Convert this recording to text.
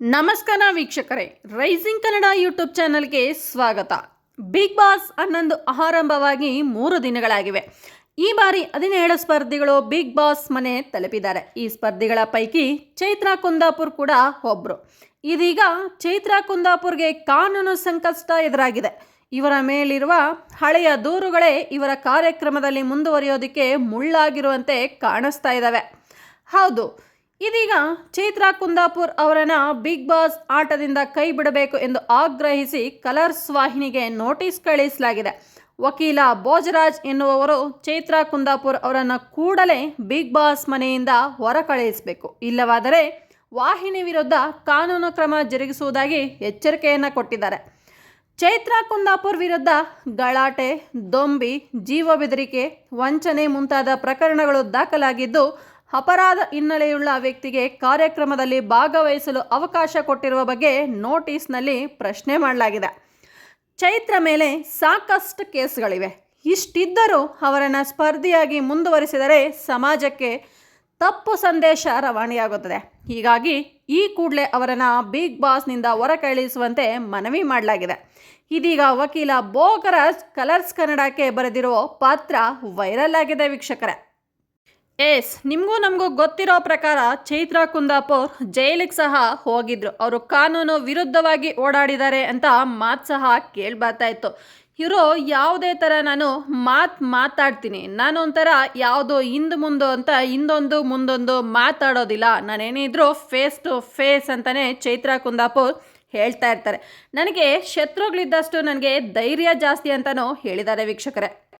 ನಮಸ್ಕಾರ ವೀಕ್ಷಕರೇ. Rising Kannada YouTube ಚಾನಲ್ಗೆ ಸ್ವಾಗತ. ಬಿಗ್ ಬಾಸ್ ಹನ್ನೊಂದು ಆರಂಭವಾಗಿ ಮೂರು ದಿನಗಳಾಗಿವೆ. ಈ ಬಾರಿ ಹದಿನೇಳು ಸ್ಪರ್ಧಿಗಳು ಬಿಗ್ ಬಾಸ್ ಮನೆ ತಲುಪಿದ್ದಾರೆ. ಈ ಸ್ಪರ್ಧಿಗಳ ಪೈಕಿ ಚೈತ್ರಾ ಕುಂದಾಪುರ್ ಕೂಡ ಒಬ್ಬರು ಇದೀಗ ಚೈತ್ರಾ ಕುಂದಾಪುರ್ಗೆ ಕಾನೂನು ಸಂಕಷ್ಟ ಎದುರಾಗಿದೆ. ಇವರ ಮೇಲಿರುವ ಹಳೆಯ ದೂರುಗಳೇ ಇವರ ಕಾರ್ಯಕ್ರಮದಲ್ಲಿ ಮುಂದುವರಿಯೋದಕ್ಕೆ ಮುಳ್ಳಾಗಿರುವಂತೆ ಕಾಣಿಸ್ತಾ ಇದ್ದಾವೆ ಹೌದು ಇದೀಗ ಚೈತ್ರಾ ಕುಂದಾಪುರ್ ಅವರನ್ನ ಬಿಗ್ ಬಾಸ್ ಆಟದಿಂದ ಕೈ ಬಿಡಬೇಕು ಎಂದು ಆಗ್ರಹಿಸಿ ಕಲರ್ಸ್ ವಾಹಿನಿಗೆ ನೋಟಿಸ್ ಕಳಿಸಲಾಗಿದೆ. ವಕೀಲ ಭೋಜರಾಜ್ ಎನ್ನುವವರು ಚೈತ್ರಾ ಕುಂದಾಪುರ್ ಅವರನ್ನು ಕೂಡಲೇ ಬಿಗ್ ಬಾಸ್ ಮನೆಯಿಂದ ಹೊರ ಕಳುಹಿಸಬೇಕು. ಇಲ್ಲವಾದರೆ ವಾಹಿನಿ ವಿರುದ್ಧ ಕಾನೂನು ಕ್ರಮ ಜರುಗಿಸುವುದಾಗಿ ಎಚ್ಚರಿಕೆಯನ್ನು ಕೊಟ್ಟಿದ್ದಾರೆ. ಚೈತ್ರಾ ಕುಂದಾಪುರ್ ವಿರುದ್ಧ ಗಲಾಟೆ, ದೊಂಬಿ, ಜೀವ ಬೆದರಿಕೆ, ವಂಚನೆ ಮುಂತಾದ ಪ್ರಕರಣಗಳು ದಾಖಲಾಗಿದ್ದು ಅಪರಾಧ ಹಿನ್ನೆಲೆಯುಳ್ಳ ವ್ಯಕ್ತಿಗೆ ಕಾರ್ಯಕ್ರಮದಲ್ಲಿ ಭಾಗವಹಿಸಲು ಅವಕಾಶ ಕೊಟ್ಟಿರುವ ಬಗ್ಗೆ ನೋಟಿಸ್ನಲ್ಲಿ ಪ್ರಶ್ನೆ ಮಾಡಲಾಗಿದೆ. ಚೈತ್ರ ಮೇಲೆ ಸಾಕಷ್ಟು ಕೇಸ್ಗಳಿವೆ. ಇಷ್ಟಿದ್ದರೂ ಅವರನ್ನು ಸ್ಪರ್ಧಿಯಾಗಿ ಮುಂದುವರಿಸಿದರೆ ಸಮಾಜಕ್ಕೆ ತಪ್ಪು ಸಂದೇಶ ರವಾನೆಯಾಗುತ್ತದೆ. ಹೀಗಾಗಿ ಈ ಕೂಡಲೇ ಅವರನ್ನು ಬಿಗ್ ಬಾಸ್ನಿಂದ ಹೊರ ಕಳಿಸುವಂತೆ ಮನವಿ ಮಾಡಲಾಗಿದೆ. ಇದೀಗ ವಕೀಲ ಬೋಗರಾಜ್ ಕಲರ್ಸ್ ಕನ್ನಡಕ್ಕೆ ಬರೆದಿರುವ ಪಾತ್ರ ವೈರಲ್ ಆಗಿದೆ ವೀಕ್ಷಕರೇ. ಎಸ್, ನಿಮಗೂ ನಮಗೂ ಗೊತ್ತಿರೋ ಪ್ರಕಾರ ಚೈತ್ರ ಕುಂದಾಪುರ್ ಜೈಲಿಗೆ ಸಹ ಹೋಗಿದ್ರು. ಅವರು ಕಾನೂನು ವಿರುದ್ಧವಾಗಿ ಓಡಾಡಿದ್ದಾರೆ ಅಂತ ಮಾತು ಸಹ ಕೇಳ್ಬರ್ತಾ ಇತ್ತು. ಇವರು ಯಾವುದೇ ಥರ ನಾನು ಮಾತು ಮಾತಾಡ್ತೀನಿ. ನಾನು ಒಂಥರ ಯಾವುದೋ ಹಿಂದೆ ಮುಂದು ಅಂತ ಹಿಂದೊಂದು ಮುಂದೊಂದು ಮಾತಾಡೋದಿಲ್ಲ. ನಾನೇನಿದ್ರು ಫೇಸ್ ಟು ಫೇಸ್ ಅಂತಲೇ ಚೈತ್ರ ಕುಂದಾಪುರ್ ಹೇಳ್ತಾ ಇರ್ತಾರೆ. ನನಗೆ ಶತ್ರುಗಳಿದ್ದಷ್ಟು ನನಗೆ ಧೈರ್ಯ ಜಾಸ್ತಿ ಅಂತಲೂ ಹೇಳಿದ್ದಾರೆ ವೀಕ್ಷಕರೇ.